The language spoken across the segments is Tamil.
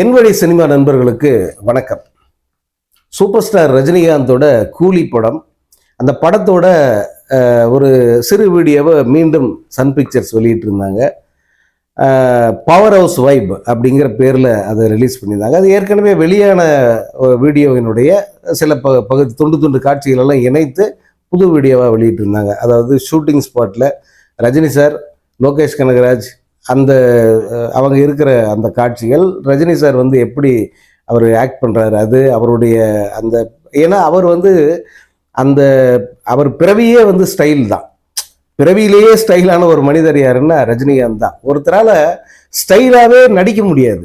என்வழி சினிமா நண்பர்களுக்கு வணக்கம். சூப்பர் ஸ்டார் ரஜினிகாந்தோட கூலி படம் அந்த படத்தோட ஒரு சிறு வீடியோவை மீண்டும் சன் பிக்சர்ஸ் வெளியிட்டு இருந்தாங்க பவர் ஹவுஸ் வைப் அப்படிங்கிற பேரில் அதை ரிலீஸ் பண்ணியிருந்தாங்க. அது ஏற்கனவே வெளியான வீடியோவினுடைய சில ப பகுதி துண்டு துண்டு காட்சிகளெல்லாம் இணைத்து புது வீடியோவாக வெளியிட்டு இருந்தாங்க அதாவது ஷூட்டிங் ஸ்பாட்டில் ரஜினி சார் லோகேஷ் கனகராஜ் அந்த அவங்க இருக்கிற அந்த காட்சிகள் ரஜினி சார் வந்து எப்படி அவர் ஆக்ட் பண்ணுறாரு அது அவருடைய அந்த ஏன்னா அவர் வந்து அந்த அவர் பிறவியே வந்து ஸ்டைல் தான். பிறவியிலேயே ஸ்டைலான ஒரு மனிதர் யாருன்னா ரஜினிகாந்த் தான். ஒருத்தரால ஸ்டைலாகவே நடிக்க முடியாது.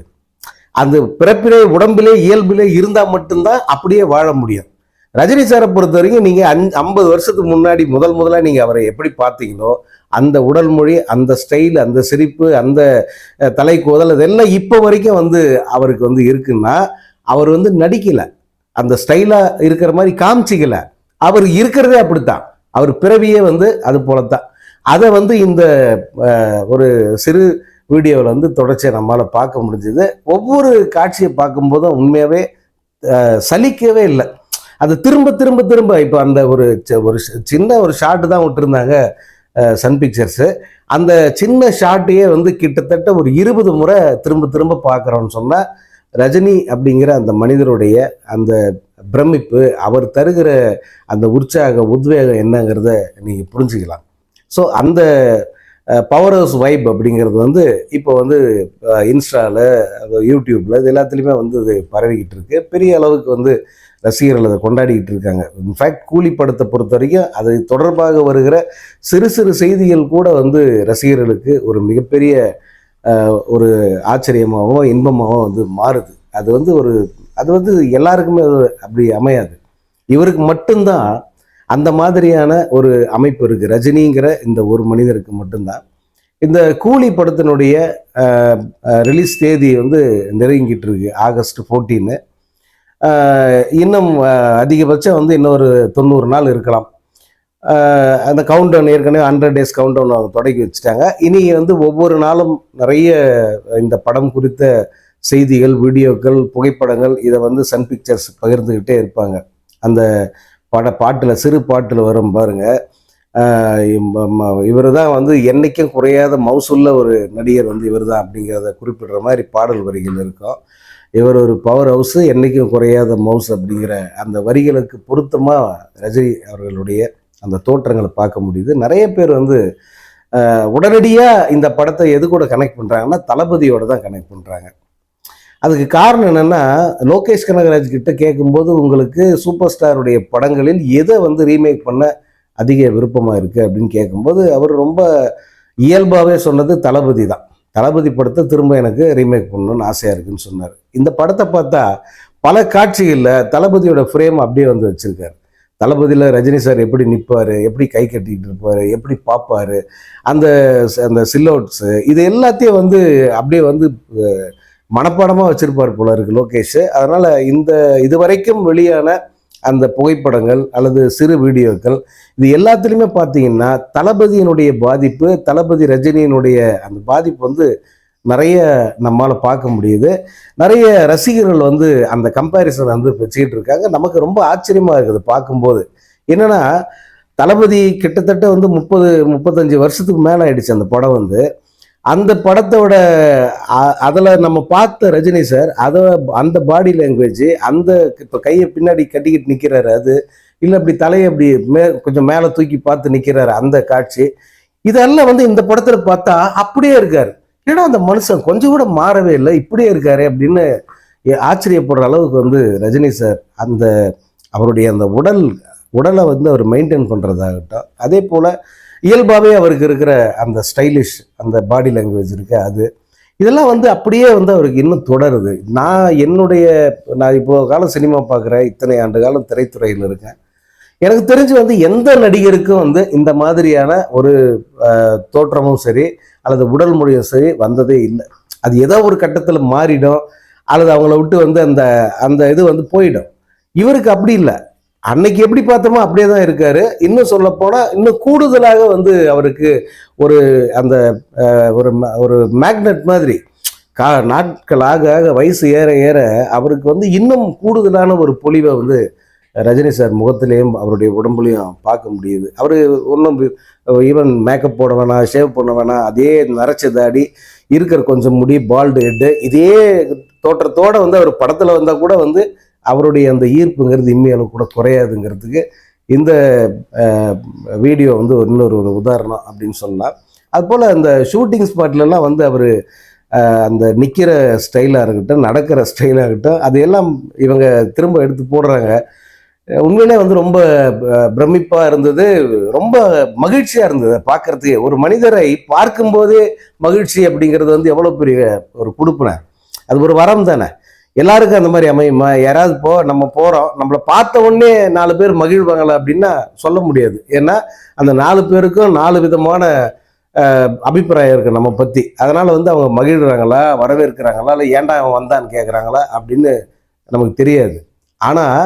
அந்த பிறப்பிலே உடம்பிலே இயல்பிலே இருந்தால் மட்டும்தான் அப்படியே வாழ முடியும். ரஜினி சாரை பொறுத்த வரைக்கும் நீங்கள் அஞ் ஐம்பது வருஷத்துக்கு முன்னாடி முதல் முதலாக நீங்கள் அவரை எப்படி பார்த்தீங்களோ அந்த உடல் மொழி அந்த ஸ்டைல் அந்த சிரிப்பு அந்த தலை தலைக்கோதல் இதெல்லாம் இப்போ வரைக்கும் வந்து அவருக்கு வந்து இருக்குன்னா அவர் வந்து நடிக்கலை. அந்த ஸ்டைலாக இருக்கிற மாதிரி காமிச்சிக்கலை. அவர் இருக்கிறதே அப்படித்தான். அவர் பிறவியே வந்து அது போலத்தான். அதை வந்து இந்த ஒரு சிறு வீடியோவில் வந்து தொடர்ச்சியாக நம்மளால் பார்க்க முடிஞ்சது. ஒவ்வொரு காட்சியை பார்க்கும்போதும் உண்மையாகவே சலிக்கவே இல்லை. அது திரும்ப திரும்ப திரும்ப இப்போ அந்த ஒரு ஒரு சின்ன ஒரு ஷாட்டு தான் விட்டுருந்தாங்க. சன் பிக்சர்ஸு அந்த சின்ன ஷாட்டையே வந்து கிட்டத்தட்ட ஒரு இருபது முறை திரும்ப திரும்ப பார்க்குறோன்னு சொன்னால் ரஜினி அப்படிங்கிற அந்த மனிதருடைய அந்த பிரமிப்பு அவர் தருகிற அந்த உற்சாக உத்வேகம் என்னங்கிறத நீங்கள் புரிஞ்சுக்கலாம். ஸோ அந்த பவர் ஹவுஸ் வைப் அப்படிங்கிறது வந்து இப்போ வந்து இன்ஸ்டாவில் யூடியூப்பில் இது எல்லாத்துலேயுமே வந்து இது பரவிக்கிட்டு இருக்கு. பெரிய அளவுக்கு வந்து ரசிகர்கள் அதை கொண்டாடிக்கிட்டு இருக்காங்க. இன்ஃபேக்ட் கூலி படத்தை பொறுத்த வரைக்கும் அது தொடர்பாக வருகிற சிறு சிறு செய்திகள் கூட வந்து ரசிகர்களுக்கு ஒரு மிகப்பெரிய ஒரு ஆச்சரியமாகவும் இன்பமாகவும் வந்து மாறுது. அது வந்து ஒரு அது வந்து எல்லாருக்குமே அது அப்படி அமையாது. இவருக்கு மட்டும்தான் அந்த மாதிரியான ஒரு அமைப்பு இருக்குது ரஜினிங்கிற இந்த ஒரு மனிதருக்கு மட்டும்தான். இந்த கூலி படத்தினுடைய ரிலீஸ் தேதி வந்து நெருங்கிட்டு இருக்கு ஆகஸ்ட் ஃபோர்டீனு இன்னும் அதிகபட்சம் வந்து இன்னொரு தொண்ணூறு நாள் இருக்கலாம். அந்த அந்த கவுண்டவுன் ஏற்கனவே ஹண்ட்ரட் டேஸ் கவுண்டவுன் அவங்க தொடங்கி வச்சுட்டாங்க. இனி வந்து ஒவ்வொரு நாளும் நிறைய இந்த படம் குறித்த செய்திகள் வீடியோக்கள் புகைப்படங்கள் இதை வந்து சன் பிக்சர்ஸ் பகிர்ந்துக்கிட்டே இருப்பாங்க. அந்த பட பாட்டில் சிறு பாட்டில் வரும் பாருங்கள் இவர் தான் வந்து என்னைக்கும் குறையாத மவுசுள்ள ஒரு நடிகர் வந்து இவர் தான் அப்படிங்கிறத குறிப்பிடுற மாதிரி பாடல் வரிகள் இருக்கும். இவர் ஒரு பவர் ஹவுஸு என்னைக்கும் குறையாத மவுஸ் அப்படிங்கிற அந்த வரிகளுக்கு பொருத்தமாக ரஜினி அவர்களுடைய அந்த தோற்றங்களை பார்க்க முடியுது. நிறைய பேர் வந்து உடனடியாக இந்த படத்தை எது கூட கனெக்ட் பண்ணுறாங்கன்னா தளபதியோட தான் கனெக்ட் பண்ணுறாங்க அதுக்கு காரணம் என்னென்னா லோகேஷ் கனகராஜ் கிட்ட கேட்கும்போது உங்களுக்கு சூப்பர் ஸ்டாருடைய படங்களில் எதை வந்து ரீமேக் பண்ண அதிக விருப்பமாக இருக்குது அப்படின்னு கேட்கும்போது அவர் ரொம்ப இயல்பாகவே சொன்னது தளபதி தான். தளபதி படத்தை திரும்ப எனக்கு ரீமேக் பண்ணணும்னு ஆசையாக இருக்குன்னு சொன்னார். இந்த படத்தை பார்த்தா பல காட்சிகளில் தளபதியோட ஃப்ரேம் அப்படியே வந்து வச்சுருக்காரு. தளபதியில் ரஜினி சார் எப்படி நிற்பார் எப்படி கை கட்டிக்கிட்டு இருப்பார் எப்படி பார்ப்பாரு அந்த அந்த சில்லவுட்ஸு இது எல்லாத்தையும் வந்து அப்படியே வந்து மனப்பாடமாக வச்சுருப்பார் போல இருக்கு லோகேஷ். அதனால் இந்த இதுவரைக்கும் வெளியான அந்த புகைப்படங்கள் அல்லது சிறு வீடியோக்கள் இது எல்லாத்துலேயுமே பார்த்தீங்கன்னா தளபதியினுடைய பாதிப்பு தளபதி ரஜினியினுடைய அந்த பாதிப்பு வந்து நிறைய நம்மால் பார்க்க முடியுது. நிறைய ரசிகர்கள் வந்து அந்த கம்பேரிசன் வந்து வச்சுக்கிட்டு இருக்காங்க. நமக்கு ரொம்ப ஆச்சரியமாக இருக்குது பார்க்கும்போது. என்னென்னா தளபதி கிட்டத்தட்ட வந்து முப்பது முப்பத்தஞ்சு வருஷத்துக்கு மேலே ஆயிடுச்சு அந்த படம் வந்து. அந்த படத்தோட அதில் நம்ம பார்த்த ரஜினி சார் அதை அந்த பாடி லாங்குவேஜ் அந்த இப்போ கையை பின்னாடி கட்டிக்கிட்டு நிற்கிறாரு அது இல்லை அப்படி தலையை அப்படி மே கொஞ்சம் மேலே தூக்கி பார்த்து நிற்கிறாரு அந்த காட்சி. இதெல்லாம் வந்து இந்த படத்தில் பார்த்தா அப்படியே இருக்கார். ஏன்னா அந்த மனுஷன் கொஞ்சம் கூட மாறவே இல்லை இப்படியே இருக்காரு அப்படின்னு எ- ஆச்சரியப்படுற அளவுக்கு வந்து ரஜினி சார் அந்த அவருடைய அந்த உடல் உடலை வந்து அவர் மெயின்டைன் பண்ணுறதாகட்டும் அதே போல் இயல்பாகவே அவருக்கு இருக்கிற அந்த ஸ்டைலிஷ் அந்த பாடி லாங்குவேஜ் இருக்கு அது. இதெல்லாம் வந்து அப்படியே வந்து அவருக்கு இன்னும் தொடருது. நான் என்னுடைய நான் இப்போ காலம் சினிமா பார்க்குறேன் இத்தனை ஆண்டு காலம் திரைத்துறையில் இருக்கேன். எனக்கு தெரிஞ்சு வந்து எந்த நடிகருக்கும் வந்து இந்த மாதிரியான ஒரு தோற்றமும் சரி அல்லது உடல் மொழியும் சரி வந்ததே இல்லை. அது ஏதோ ஒரு கட்டத்தில் மாறிடும் அல்லது அவங்கள விட்டு வந்து அந்த அந்த இது வந்து போயிடும். இவருக்கு அப்படி இல்லை. அன்னைக்கு எப்படி பார்த்தோமோ அப்படியே தான் இருக்காரு. இன்னும் சொல்லப்போனால் இன்னும் கூடுதலாக வந்து அவருக்கு ஒரு அந்த ஒரு ம- ஒரு மேக்னெட் மாதிரி கா நாட்கள் ஆக ஆக வயசு ஏற ஏற அவருக்கு வந்து இன்னும் கூடுதலான ஒரு பொலிவை வந்து ரஜினி சார் முகத்திலையும் அவருடைய உடம்புலையும் பார்க்க முடியுது. அவர் ஒன்றும் ஈவன் மேக்கப் போட வேணாம் ஷேவ் பண்ண வேணாம் அதே நரைச்ச தாடி இருக்கிற கொஞ்சம் முடி பால்டு ஹெட்டு இதே தோற்றத்தோடு வந்து அவர் படத்தில் வந்தால் கூட வந்து அவருடைய அந்த ஈர்ப்புங்கிறது இம்மையாலும் கூட குறையாதுங்கிறதுக்கு இந்த வீடியோ வந்து ஒரு இன்னொரு ஒரு உதாரணம் அப்படின்னு சொல்லலாம். அதுபோல் அந்த ஷூட்டிங் ஸ்பாட்லலாம் வந்து அவர் அந்த நிற்கிற ஸ்டைலாக இருக்கட்டும் நடக்கிற ஸ்டைலாக இருக்கட்டும் அதையெல்லாம் இவங்க திரும்ப எடுத்து போடுறாங்க. உண்மையிலே வந்து ரொம்ப பிரமிப்பாக இருந்தது. ரொம்ப மகிழ்ச்சியாக இருந்தது பார்க்கறதுக்கே. ஒரு மனிதரை பார்க்கும்போதே மகிழ்ச்சி அப்படிங்கிறது வந்து எவ்வளோ பெரிய ஒரு கொடுப்பின அது ஒரு வரம் தானே. எல்லாருக்கும் அந்த மாதிரி அமையுமா. யாராவது போ நம்ம போகிறோம் நம்மளை பார்த்த உடனே நாலு பேர் மகிழ்வாங்களா அப்படின்னா சொல்ல முடியாது. ஏன்னா அந்த நாலு பேருக்கும் நாலு விதமான அபிப்பிராயம் இருக்குது நம்ம பற்றி அதனால் வந்து அவங்க மகிழ்கிறாங்களா வரவேற்கிறாங்களா இல்லை ஏன்டா அவன் வந்தான்னு கேட்குறாங்களா அப்படின்னு நமக்கு தெரியாது. ஆனால்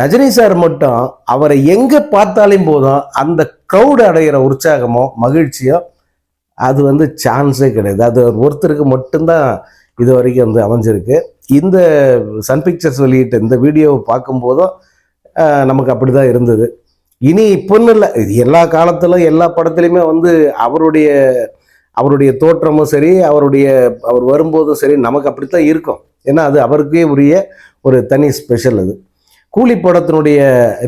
ரஜினி சார் மட்டும் அவரை எங்கே பார்த்தாலும் போதும் அந்த க்ரௌடு அடைகிற உற்சாகமோ மகிழ்ச்சியோ அது வந்து சான்ஸே கிடையாது. அது ஒருத்தருக்கு மட்டும்தான் இது வரைக்கும் வந்து அமைஞ்சிருக்கு. இந்த சன் பிக்சர்ஸ் வெளியிட்ட இந்த வீடியோவை பார்க்கும்போதும் நமக்கு அப்படி தான் இருந்தது. இனி இப்போன்னு இல்லை. இது எல்லா காலத்திலும் எல்லா படத்துலையுமே வந்து அவருடைய அவருடைய தோற்றமும் சரி அவருடைய அவர் வரும்போதும் சரி நமக்கு அப்படித்தான் இருக்கும். ஏன்னா அது அவருக்கே உரிய ஒரு தனி ஸ்பெஷல் அது. கூலி படத்தினுடைய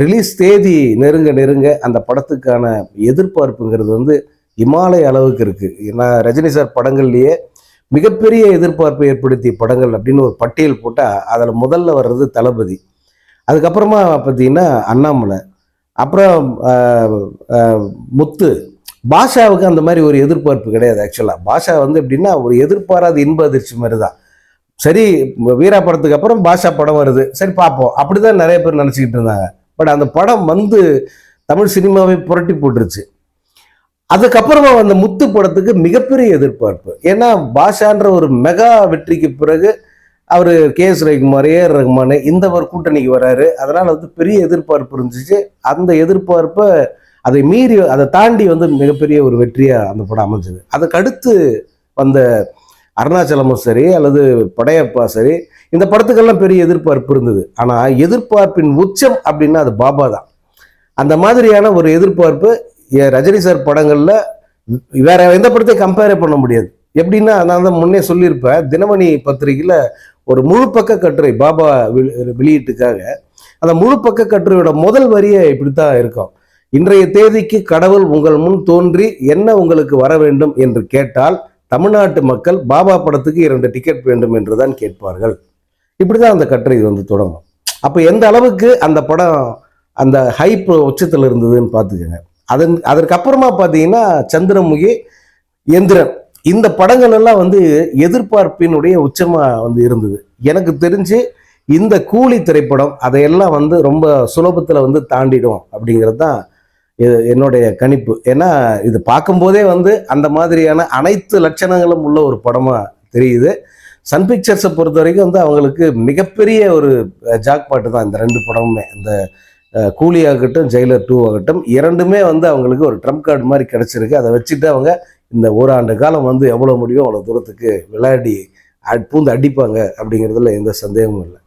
ரிலீஸ் தேதி நெருங்க நெருங்க அந்த படத்துக்கான எதிர்பார்ப்புங்கிறது வந்து இமாலய அளவுக்கு இருக்குது ஏன்னா ரஜினி சார் படங்கள்லேயே மிகப்பெரிய எதிர்பார்ப்பை ஏற்படுத்திய படங்கள் அப்படின்னு ஒரு பட்டியல் போட்டால் அதில் முதல்ல வர்றது தளபதி. அதுக்கப்புறமா பார்த்தீங்கன்னா அண்ணாமலை. அப்புறம் முத்து. பாஷாவுக்கு அந்த மாதிரி ஒரு எதிர்பார்ப்பு கிடையாது ஆக்சுவலாக பாஷா வந்து எப்படின்னா ஒரு எதிர்பாராத இன்ப அதிர்ச்சி மாதிரி தான். சரி வீரா படத்துக்கு அப்புறம் பாஷா படம் வருது. சரி பார்ப்போம் அப்படி தான் நிறைய பேர் நினச்சிக்கிட்டு இருந்தாங்க. பட் அந்த படம் வந்து தமிழ் சினிமாவை புரட்டி போட்டுருச்சு. அதுக்கப்புறமா வந்த முத்து படத்துக்கு மிகப்பெரிய எதிர்பார்ப்பு. ஏன்னா பாஷான்ற ஒரு மெகா வெற்றிக்கு பிறகு அவர் K S Ravikumar A R Rahman இந்த ஒரு கூட்டணிக்கு வராரு. அதனால் வந்து பெரிய எதிர்பார்ப்பு இருந்துச்சு. அந்த எதிர்பார்ப்பை அதை மீறி அதை தாண்டி வந்து மிகப்பெரிய ஒரு வெற்றியாக அந்த படம் அமைஞ்சது. அதுக்கு அடுத்து வந்த அருணாச்சலமும் சரி அல்லது படையப்பா சரி இந்த படத்துக்கெல்லாம் பெரிய எதிர்பார்ப்பு இருந்தது. ஆனால் எதிர்பார்ப்பின் உச்சம் அப்படின்னா அது பாபா தான். அந்த மாதிரியான ஒரு எதிர்பார்ப்பு ரஜினி சார் படங்களில் வேற எந்த படத்தையும் கம்பேரே பண்ண முடியாது. எப்படின்னா நான் தான் முன்னே சொல்லியிருப்பேன் தினமணி பத்திரிகையில் ஒரு முழு பக்க கட்டுரை பாபா வெளியீட்டுக்காக அந்த முழு பக்க கட்டுரையோட முதல் வரியே இப்படித்தான் இருக்கும். இன்றைய தேதிக்கு கடவுள் உங்கள் முன் தோன்றி என்ன உங்களுக்கு வர வேண்டும் என்று கேட்டால் தமிழ்நாட்டு மக்கள் பாபா படத்துக்கு இரண்டு டிக்கெட் வேண்டும் என்று தான் கேட்பார்கள். இப்படி தான் அந்த கட்டுரை வந்து தொடங்கும். அப்போ எந்த அளவுக்கு அந்த படம் அந்த ஹைப் உச்சத்தில் இருந்ததுன்னு பார்த்துக்கோங்க. அதன் அதற்கப்புறமா பார்த்தீங்கன்னா சந்திரமுகி எந்திரன். இந்த படங்கள் எல்லாம் வந்து எதிர்பார்ப்பினுடைய உச்சமாக வந்து இருந்தது. எனக்கு தெரிஞ்சு இந்த கூலி திரைப்படம் அதையெல்லாம் வந்து ரொம்ப சுலபத்தில் வந்து தாண்டிடும் அப்படிங்கிறது தான் என்னுடைய கணிப்பு. ஏன்னா இது பார்க்கும்போதே வந்து அந்த மாதிரியான அனைத்து லட்சணங்களும் உள்ள ஒரு படமாக தெரியுது. சன் பிக்சர்ஸை பொறுத்த வரைக்கும் வந்து அவங்களுக்கு மிகப்பெரிய ஒரு ஜாக்பாட்டு தான் இந்த ரெண்டு படமுமே. இந்த கூலி ஆகட்டும் ஜெயிலர் டூ ஆகட்டும் இரண்டுமே வந்து அவங்களுக்கு ஒரு ட்ரம்ப் கார்டு மாதிரி கிடச்சிருக்கு. அதை வச்சுட்டு அவங்க இந்த ஓராண்டு காலம் வந்து எவ்வளோ முடியும் அவ்வளோ தூரத்துக்கு விளையாடி அ- பூந்து அடிப்பாங்க அப்படிங்கிறதுல எந்த சந்தேகமும் இல்லை.